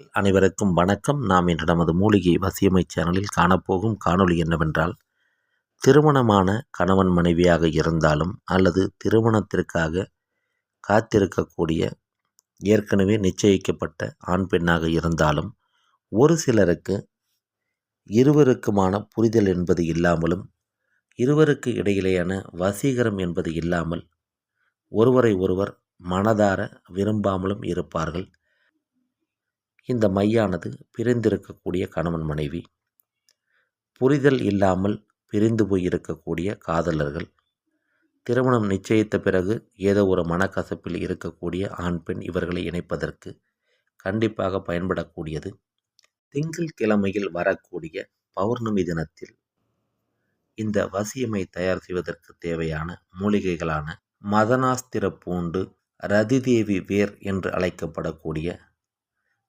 அனைவருக்கும் வணக்கம். நாம் இன்று நமது மூலிகை வசியமை சேனலில் காணப்போகும் காணொளி என்னவென்றால் திருமணமான கணவன் மனைவியாக இருந்தாலும் அல்லது திருமணத்திற்காக காத்திருக்கக்கூடிய ஏற்கனவே நிச்சயிக்கப்பட்ட ஆண் பெண்ணாக இருந்தாலும் ஒரு சிலருக்கு இருவருக்குமான புரிதல் என்பது இல்லாமலும் இருவருக்கு இடையிலேயான வசீகரம் என்பது இல்லாமல் ஒருவரை ஒருவர் மனதார விரும்பாமலும் இருப்பார்கள். இந்த மையானது பிரிந்திருக்கக்கூடிய கணவன் மனைவி புரிதல் இல்லாமல் பிரிந்து போயிருக்கக்கூடிய காதலர்கள் திருமணம் நிச்சயித்த பிறகு ஏதோ ஒரு மனக்கசப்பில் இருக்கக்கூடிய ஆண் பெண் இவர்களை இணைப்பதற்கு கண்டிப்பாக பயன்படக்கூடியது. திங்கள் கிழமையில் வரக்கூடிய பௌர்ணமி தினத்தில் இந்த வசியமை தயார் செய்வதற்கு தேவையான மூலிகைகளான மதனாஸ்திர பூண்டு ரதிதேவி வேர் என்று அழைக்கப்படக்கூடிய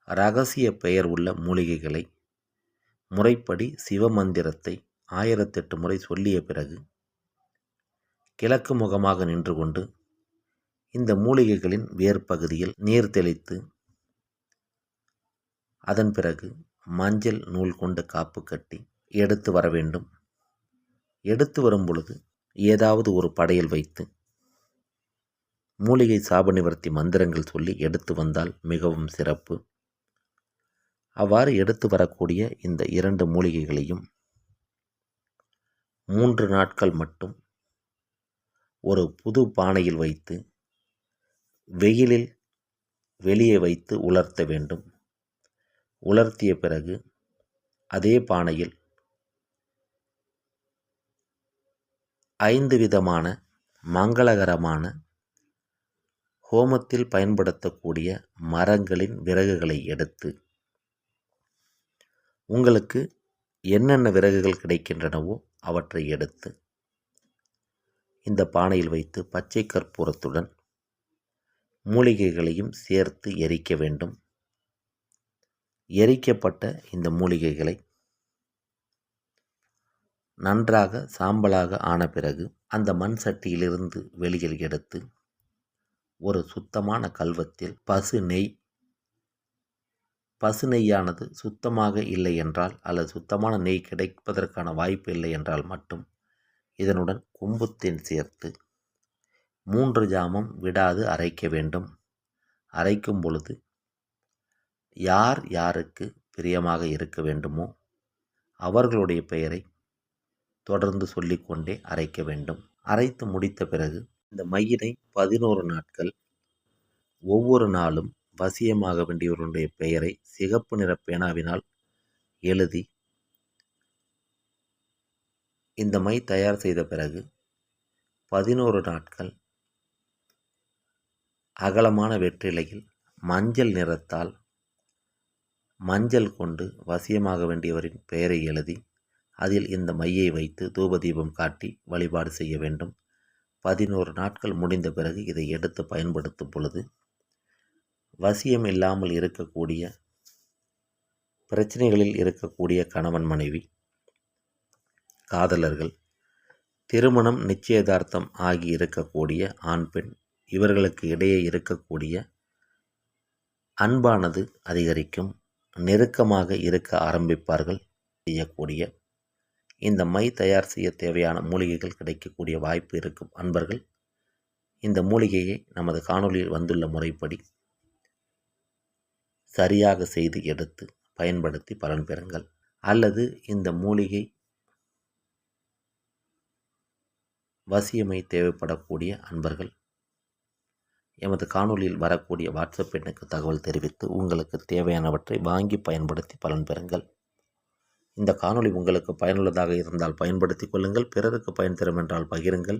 ரகசிய பெயர் உள்ள மூலிகைகளை முறைப்படி சிவமந்திரத்தை ஆயிரத்தெட்டு முறை சொல்லிய பிறகு கிழக்கு முகமாக நின்று கொண்டு இந்த மூலிகைகளின் வேர்ப்பகுதியில் நீர் தெளித்து அதன் பிறகு மஞ்சள் நூல் கொண்டு காப்பு கட்டி எடுத்து வர வேண்டும். எடுத்து வரும் பொழுது ஏதாவது ஒரு படையல் வைத்து மூலிகை சாப நிவர்த்தி மந்திரங்கள் சொல்லி எடுத்து வந்தால் மிகவும் சிறப்பு. அவ்வாறு எடுத்து வரக்கூடிய இந்த இரண்டு மூலிகைகளையும் மூன்று நாட்கள் மட்டும் ஒரு புது பானையில் வைத்து வெயிலில் வெளியே வைத்து உலர்த்த வேண்டும். உலர்த்திய பிறகு அதே பானையில் ஐந்து விதமான மங்களகரமான ஹோமத்தில் பயன்படுத்தக்கூடிய மரங்களின் விறகுகளை எடுத்து உங்களுக்கு என்னென்ன விறகுகள் கிடைக்கின்றனவோ அவற்றை எடுத்து இந்த பானையில் வைத்து பச்சை கற்பூரத்துடன் மூலிகைகளையும் சேர்த்து எரிக்க வேண்டும். எரிக்கப்பட்ட இந்த மூலிகைகளை நன்றாக சாம்பலாக ஆன பிறகு அந்த மண் சட்டியிலிருந்து வெளியில் எடுத்து ஒரு சுத்தமான கல்வத்தில் பசு நெய் பசு நெய்யானது சுத்தமாக இல்லை என்றால் அல்லது சுத்தமான நெய் கிடைப்பதற்கான வாய்ப்பு இல்லை என்றால் மட்டும் இதனுடன் கும்புத்தேன் சேர்த்து மூன்று ஜாமம் விடாது அரைக்க வேண்டும். அரைக்கும் பொழுது யார் யாருக்கு பிரியமாக இருக்க வேண்டுமோ அவர்களுடைய பெயரை தொடர்ந்து சொல்லிக்கொண்டே அரைக்க வேண்டும். அரைத்து முடித்த பிறகு இந்த மையினை பதினோரு நாட்கள் ஒவ்வொரு நாளும் வசியமாக வேண்டியவருடைய பெயரை சிகப்பு நிற பேனாவினால் எழுதி இந்த மை தயார் செய்த பிறகு பதினோரு நாட்கள் அகலமான வெற்றிலையில் மஞ்சள் நிறத்தால் மஞ்சள் கொண்டு வசியமாக வேண்டியவரின் பெயரை எழுதி அதில் இந்த மையை வைத்து தூபதீபம் காட்டி வழிபாடு செய்ய வேண்டும். பதினோரு நாட்கள் முடிந்த பிறகு இதை எடுத்து பயன்படுத்தும் பொழுது வசியம் இல்லாமல் இருக்கக்கூடிய பிரச்சனைகளில் இருக்கக்கூடிய கணவன் மனைவி காதலர்கள் திருமணம் நிச்சயதார்த்தம் ஆகி இருக்கக்கூடிய ஆண் பெண் இவர்களுக்கு இடையே இருக்கக்கூடிய அன்பானது அதிகரிக்கும் நெருக்கமாக இருக்க ஆரம்பிப்பார்கள். செய்யக்கூடிய இந்த மை தயார் செய்ய தேவையான மூலிகைகள் கிடைக்கக்கூடிய வாய்ப்பு இருக்கும். அன்பர்கள் இந்த மூலிகையை நமது காணொலியில் வந்துள்ள முறைப்படி சரியாக செய்து எடுத்து பயன்படுத்தி பலன் பெறுங்கள். அல்லது இந்த மூலிகை வசியமை தேவைப்படக்கூடிய அன்பர்கள் எமது காணொலியில் வரக்கூடிய வாட்ஸ்அப் எண்ணுக்கு தகவல் தெரிவித்து உங்களுக்கு தேவையானவற்றை வாங்கி பயன்படுத்தி பலன் பெறுங்கள். இந்த காணொளி உங்களுக்கு பயனுள்ளதாக இருந்தால் பயன்படுத்தி கொள்ளுங்கள் பிறருக்கு பயன் தரும் என்றால் பகிருங்கள்.